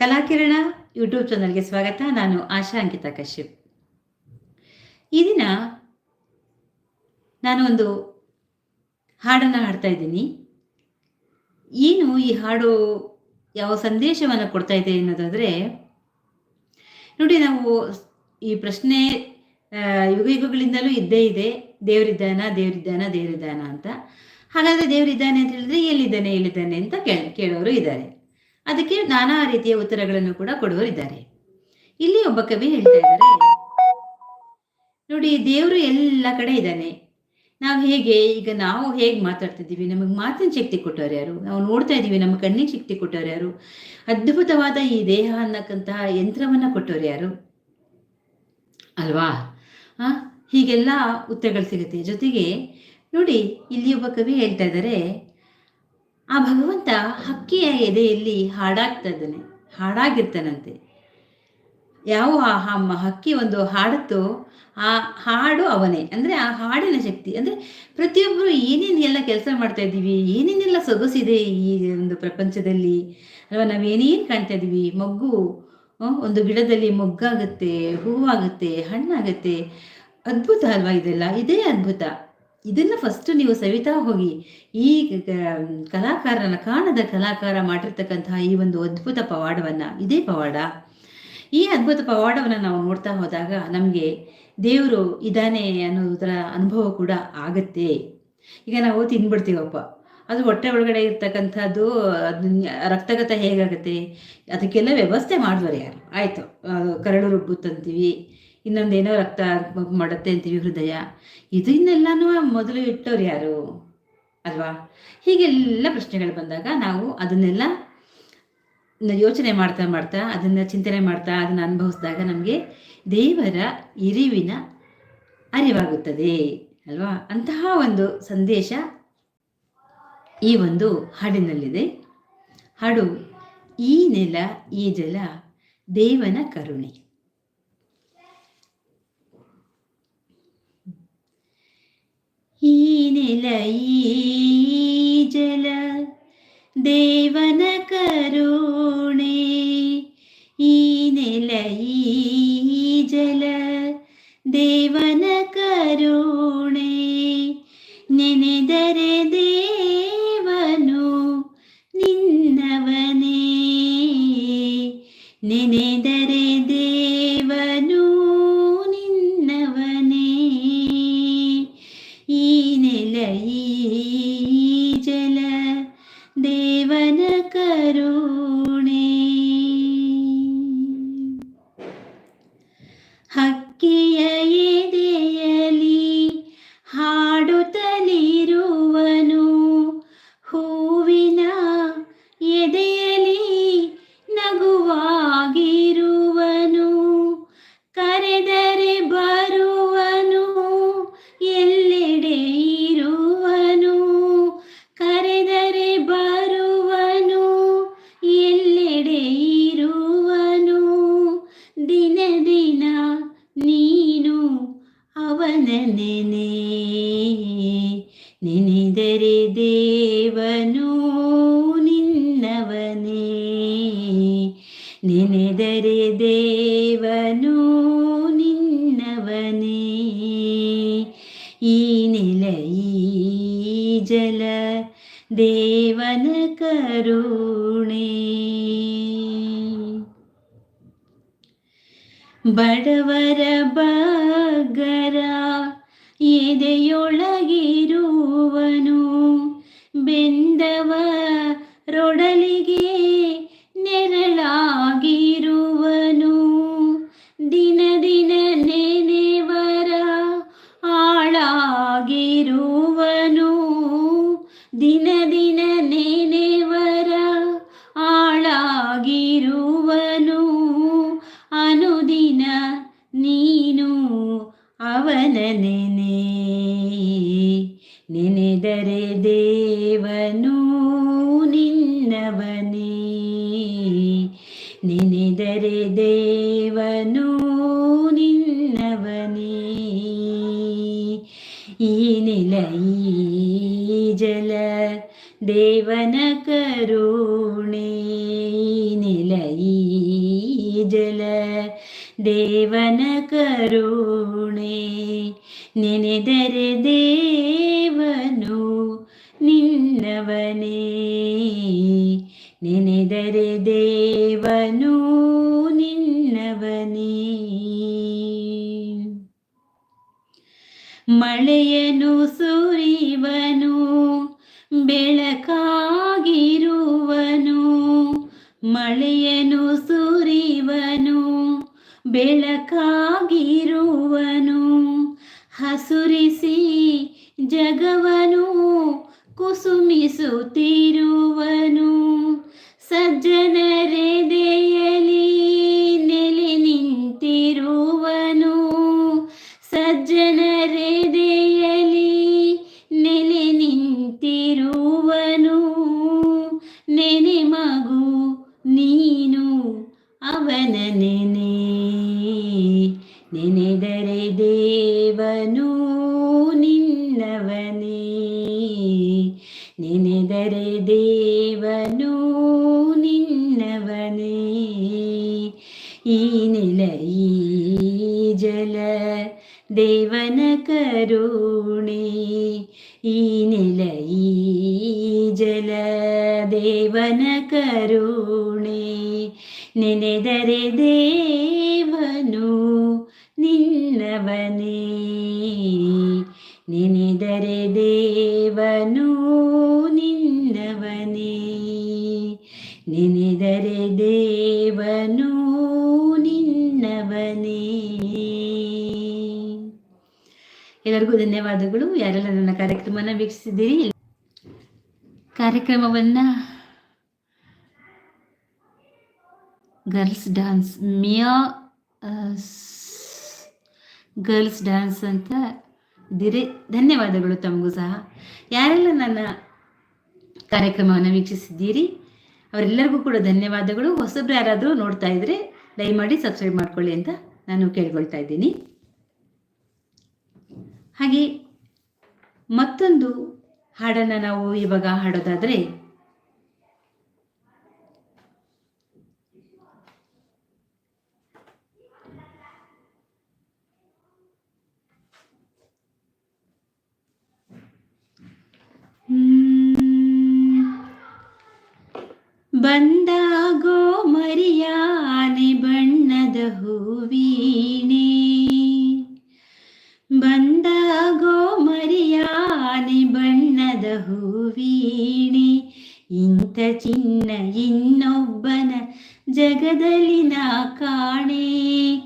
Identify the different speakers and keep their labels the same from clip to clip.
Speaker 1: ಕಲಾಕಿರಣ YouTube ಚಾನಲ್ಗೆ ಸ್ವಾಗತ. ನಾನು ಆಶಾ ಅಂಕಿತಾ ಕಶ್ಯಪ್. ಈ ದಿನ ನಾನು ಒಂದು ಹಾಡನ್ನು ಹಾಡ್ತಾ ಇದ್ದೀನಿ. ಏನು ಈ ಹಾಡು ಯಾವ ಸಂದೇಶವನ್ನು ಕೊಡ್ತಾ ಇದೆ ಅನ್ನೋದಾದರೆ, ನೋಡಿ ನಾವು ಈ ಪ್ರಶ್ನೆ ಯುಗ ಯುಗಗಳಿಂದಲೂ ಇದ್ದೇ ಇದೆ. ದೇವರಿದ್ದಾನ ದೇವರಿದ್ದಾನ ದೇವರಿದ್ದಾನ ಅಂತ. ಹಾಗಾದರೆ ದೇವರಿದ್ದಾನೆ ಅಂತ ಹೇಳಿದ್ರೆ ಎಲ್ಲಿದ್ದಾನೆ ಎಲ್ಲಿದ್ದಾನೆ ಅಂತ ಕೇಳ, ಕೇಳೋರು ಇದ್ದಾರೆ. ಅದಕ್ಕೆ ನಾನಾ ರೀತಿಯ ಉತ್ತರಗಳನ್ನು ಕೂಡ ಕೊಡುವರಿದ್ದಾರೆ. ಇಲ್ಲಿ ಒಬ್ಬ ಕವಿ ಹೇಳ್ತಾ ಇದ್ದಾರೆ, ನೋಡಿ, ದೇವರು ಎಲ್ಲ ಕಡೆ ಇದ್ದಾನೆ. ನಾವು ಹೇಗೆ, ಈಗ ನಾವು ಹೇಗೆ ಮಾತಾಡ್ತಿದ್ದೀವಿ? ನಮಗೆ ಮಾತಿನ ಶಕ್ತಿ ಕೊಟ್ಟವ್ರು ಯಾರು? ನಾವು ನೋಡ್ತಾ ಇದ್ದೀವಿ, ನಮ್ಮ ಕಣ್ಣಿನ ಶಕ್ತಿ ಕೊಟ್ಟವ್ರು ಯಾರು? ಅದ್ಭುತವಾದ ಈ ದೇಹ ಅನ್ನಕ್ಕಂತಹ ಯಂತ್ರವನ್ನ ಕೊಟ್ಟವ್ರು ಯಾರು? ಅಲ್ವಾ? ಆ, ಹೀಗೆಲ್ಲ ಉತ್ತರಗಳು ಸಿಗುತ್ತೆ. ಜೊತೆಗೆ, ನೋಡಿ, ಇಲ್ಲಿ ಒಬ್ಬ ಕವಿ ಹೇಳ್ತಾ ಇದ್ದಾರೆ ಆ ಭಗವಂತ ಹಕ್ಕಿಯ ಎದೆಯಲ್ಲಿ ಹಾಡಾಗ್ತಾ ಇದ್ದಾನೆ ಹಾಡಾಗಿರ್ತಾನಂತೆ. ಯಾವ ಆ ಹಕ್ಕಿ ಒಂದು ಹಾಡುತ್ತೋ ಆ ಹಾಡು ಅವನೇ. ಅಂದರೆ ಆ ಹಾಡಿನ ಶಕ್ತಿ. ಅಂದರೆ ಪ್ರತಿಯೊಬ್ಬರು ಏನೇನೆಲ್ಲ ಕೆಲಸ ಮಾಡ್ತಾ ಇದ್ದೀವಿ, ಏನೇನೆಲ್ಲ ಸೊಗಸಿದೆ ಈ ಒಂದು ಪ್ರಪಂಚದಲ್ಲಿ, ಅಲ್ವಾ? ನಾವೇನೇನು ಕಾಣ್ತಾ ಇದ್ದೀವಿ? ಮೊಗ್ಗು ಒಂದು ಗಿಡದಲ್ಲಿ ಮೊಗ್ಗಾಗುತ್ತೆ, ಹೂವಾಗುತ್ತೆ, ಹಣ್ಣಾಗುತ್ತೆ. ಅದ್ಭುತ ಅಲ್ವಾ ಇದೆಲ್ಲ? ಇದೇ ಅದ್ಭುತ. ಇದನ್ನ ಫಸ್ಟ್ ನೀವು ಸವಿತಾ ಹೋಗಿ ಈ ಕಲಾಕಾರನ ಕಾಣದ ಕಲಾಕಾರ ಮಾಡಿರ್ತಕ್ಕಂತಹ ಈ ಒಂದು ಅದ್ಭುತ ಪವಾಡವನ್ನ, ಇದೇ ಪವಾಡ. ಈ ಅದ್ಭುತ ಪವಾಡವನ್ನ ನಾವು ನೋಡ್ತಾ ಹೋದಾಗ ನಮಗೆ ದೇವರು ಇದಾನೆ ಅನ್ನೋದರ ಅನುಭವ ಕೂಡ ಆಗತ್ತೆ. ಈಗ ನಾವು ತಿಂದ್ಬಿಡ್ತೀವಪ್ಪ ಅದು ಹೊಟ್ಟೆ ಒಳಗಡೆ ಇರ್ತಕ್ಕಂಥದ್ದು ರಕ್ತಗತ ಹೇಗಾಗುತ್ತೆ? ಅದಕ್ಕೆಲ್ಲ ವ್ಯವಸ್ಥೆ ಮಾಡಿದ್ವರು ಯಾರು? ಆಯಿತು. ಕರಳು ರುಬ್ಬುತ್ತಂತೀವಿ. ಇನ್ನೊಂದೇನೋ ರಕ್ತ ಮಾಡುತ್ತೆ ಅಂತೀವಿ ಹೃದಯ. ಇದನ್ನೆಲ್ಲಾನು ಮೊದಲು ಇಟ್ಟವ್ರು ಯಾರು? ಅಲ್ವಾ? ಹೀಗೆಲ್ಲ ಪ್ರಶ್ನೆಗಳು ಬಂದಾಗ ನಾವು ಅದನ್ನೆಲ್ಲ ಯೋಚನೆ ಮಾಡ್ತಾ ಮಾಡ್ತಾ, ಅದನ್ನು ಚಿಂತನೆ ಮಾಡ್ತಾ, ಅದನ್ನು ಅನುಭವಿಸಿದಾಗ ನಮಗೆ ದೇವರ ಇರಿವಿನ ಅರಿವಾಗುತ್ತದೆ. ಅಲ್ವಾ? ಅಂತಹ ಒಂದು ಸಂದೇಶ ಈ ಒಂದು ಹಾಡಿನಲ್ಲಿದೆ. ಹಾಡು, ಈ ನೆಲ, ಈ ಜಲ, ದೇವನ ಕರುಣೆ. ಈ ನೆಲ ಈ ಜಲ ದೇವನ ಕರುಣೆ ಈ ನೆಲ ನೆನೆದರೆ ದೇವನು ನಿನ್ನವನೇ ನೆನೆದರೆ ದೇವನು ನಿನ್ನವನೇ ಈ ನೆಲ ಈ ಜಲ ದೇವನ ಕರುಣೆ ಬಡವರ ಬಗ್ಗರ ಎದೆಯೊಳಗಿರುವನು. ಬೆಂದವ ರೊಡಲಿಗೆ ನೆರಳಾಗಿರುವನು ದೇವನ ಕರುಣೆ ജല ദേവന കരുണേ ನೆನೆದರೆ ದೇವನು ನಿನ್ನವನೇ. ನೆನೆದರೆ ದೇವನು ನಿನ್ನವನೇ. ಮಳೆಯನು ಸುರಿವನು ಬೆಳಕಾಗಿರುವನು ಮಳೆಯನು ಸುರಿವನು ಬೆಳಕಾಗಿರುವನು. ಹಸುರಿಸಿ ಜಗವನು ಕುಸುಮಿಸುತ್ತಿರುವನು. ಸಜ್ಜನರೆದೆಯಲಿ ನೆಲೆ ನಿಂತಿರುವನು. ನೆನೆ ಮಗು ನೀನು ಅವನ ನೆನೆ ನೆನೆದರೆ ದೇವನು ನಿನ್ನವನೇ ನೆನೆದರೆ ದೇವನು ನಿನ್ನವನೇ ಈ ನೆಲ ಈ ಜಲ ದೇವನ ಕರುಣೆ ಈ ನೆಲ ಈ ಜಲ ದೇವನ ಕರುಣೆ ನೆನೆದರೆ ದೇವನು ನಿನ್ನವನೇ ನೆನೆದರೆ ಎಲ್ಲರಿಗೂ ಧನ್ಯವಾದಗಳು. ಯಾರೆಲ್ಲ ನನ್ನ ಕಾರ್ಯಕ್ರಮನ ವೀಕ್ಷಿಸಿದ್ದೀರಿ? ಕಾರ್ಯಕ್ರಮವನ್ನ ಗರ್ಲ್ಸ್ ಡ್ಯಾನ್ಸ್ ಮಿಯಾ ಗರ್ಲ್ಸ್ ಡ್ಯಾನ್ಸ್ ಅಂತ ದಿರಿ ಧನ್ಯವಾದಗಳು ತಮಗೂ ಸಹ. ಯಾರೆಲ್ಲ ನನ್ನ ಕಾರ್ಯಕ್ರಮವನ್ನು ವೀಕ್ಷಿಸಿದ್ದೀರಿ, ಅವರೆಲ್ಲರಿಗೂ ಕೂಡ ಧನ್ಯವಾದಗಳು. ಹೊಸಬ್ರು ಯಾರಾದರೂ ನೋಡ್ತಾ ಇದ್ರೆ ದಯಮಾಡಿ ಸಬ್ಸ್ಕ್ರೈಬ್ ಮಾಡ್ಕೊಳ್ಳಿ ಅಂತ ನಾನು ಕೇಳ್ಕೊಳ್ತಾ ಇದ್ದೀನಿ. ಹಾಗೆ ಮತ್ತೊಂದು ಹಾಡನ್ನು ನಾವು ಇವಾಗ ಹಾಡೋದಾದರೆ ಬಂದಾಗೋ ಇಂಥ ಚಿನ್ನ ಇನ್ನೊಬ್ಬನ ಜಗದಲ್ಲಿ ನಾ ಕಾಣೆ.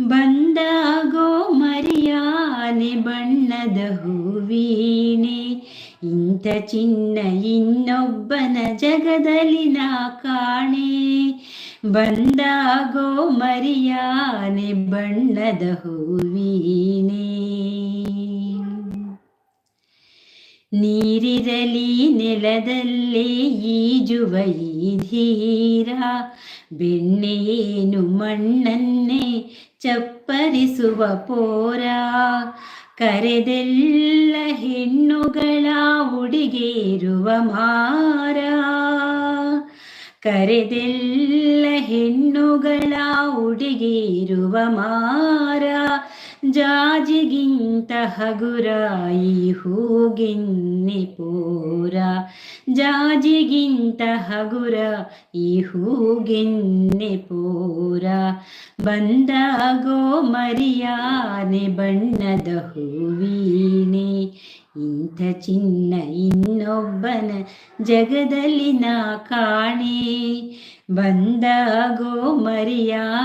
Speaker 1: ಬಂದಾಗೋ ಮರಿಯಾನೆ ಬಣ್ಣದ ಹೂವೀಣೆ. ಇಂಥ ಚಿನ್ನ ಇನ್ನೊಬ್ಬನ ಜಗದಲ್ಲಿ ನಾ ಕಾಣೆ. ಬಂದಾಗೋ ಮರಿಯಾನೆ ಬಣ್ಣದ ಹೂವೀನೆ ನೀರಿರಲಿ ನೆಲದಲ್ಲೇ ಈಜುವ ಈ ಧೀರ ಬೆಣ್ಣೆಯೇನು ಮಣ್ಣನ್ನೇ ಚಪ್ಪರಿಸುವ ಪೋರ ಕರೆದೆಲ್ಲ ಹೆಣ್ಣುಗಳ ಉಡಿಗೇರುವ ಮಾರ ಕರೆದೆಲ್ಲ ಹೆಣ್ಣುಗಳ ಉಡಿಗೇರುವ ಮಾರ ಜಾಜಿಗಿಂತ ಹಗುರಾಯಿ ಹೂಗಿನ್ನಿ ಪೂರ. ಜಾಜಿಗಿಂತ ಹಗುರ ಈ ಹೂಗೆನ್ನೆ ಬಂದ ಬಂದಾಗೋ ಮರಿಯಾನೆ ಬಣ್ಣದ ಹೂವೀನೆ ಇಂಥ ಚಿನ್ನ ಇನ್ನೊಬ್ಬನ ಜಗದಲ್ಲಿ ನಾ ಕಾಣೆ. ಬಂದಾಗೋ ಮರಿಯಾನೆ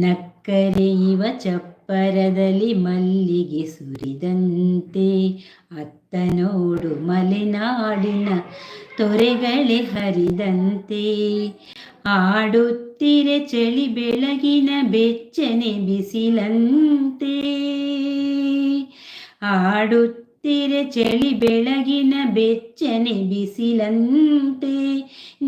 Speaker 1: ನಕ್ಕರೆಯುವ ಚಪ್ಪರದಲ್ಲಿ ಮಲ್ಲಿಗೆ ಸುರಿದಂತೆ. ಅತ್ತ ನೋಡು ಮಲೆನಾಡಿನ ತೊರೆಗಳೇ ಹರಿದಂತೆ. ಆಡುತ್ತಿರೆ ಚಳಿ ಬೆಳಗಿನ ಬೆಚ್ಚನೆ ಬಿಸಿಲಂತೆ. ಆಡುತ್ತ ಹತ್ತಿರ ಚಳಿ ಬೆಳಗಿನ ಬೆಚ್ಚನೆ ಬಿಸಿಲಂತೆ.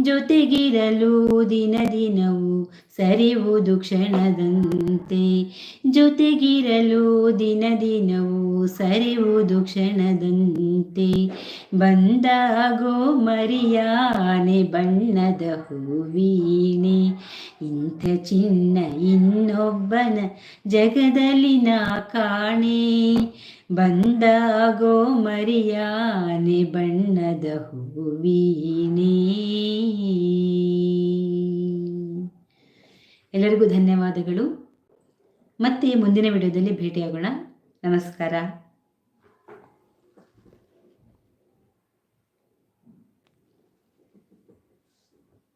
Speaker 1: ಜೊತೆಗಿರಲು ದಿನ ದಿನವೂ ಸರಿವುದು ಕ್ಷಣದಂತೆ. ಜೊತೆಗಿರಲು ದಿನ ದಿನವೂ ಸರಿವುದು ಕ್ಷಣದಂತೆ. ಬಂದಾಗೋ ಮರಿಯಾನೆ ಬಣ್ಣದ ಹೂವೀಣೆ. ಇಂಥ ಚಿನ್ನ ಇನ್ನೊಬ್ಬನ ಜಗದಲ್ಲಿನ ಕಾಣೆ. ಬಂದಾಗೋ ಮರಿಯಾನೆ ಬಣ್ಣದ ಹೂವಿನೇ. ಎಲ್ಲರಿಗೂ ಧನ್ಯವಾದಗಳು. ಮತ್ತೆ ಮುಂದಿನ ವಿಡಿಯೋದಲ್ಲಿ ಭೇಟಿಯಾಗೋಣ. ನಮಸ್ಕಾರ.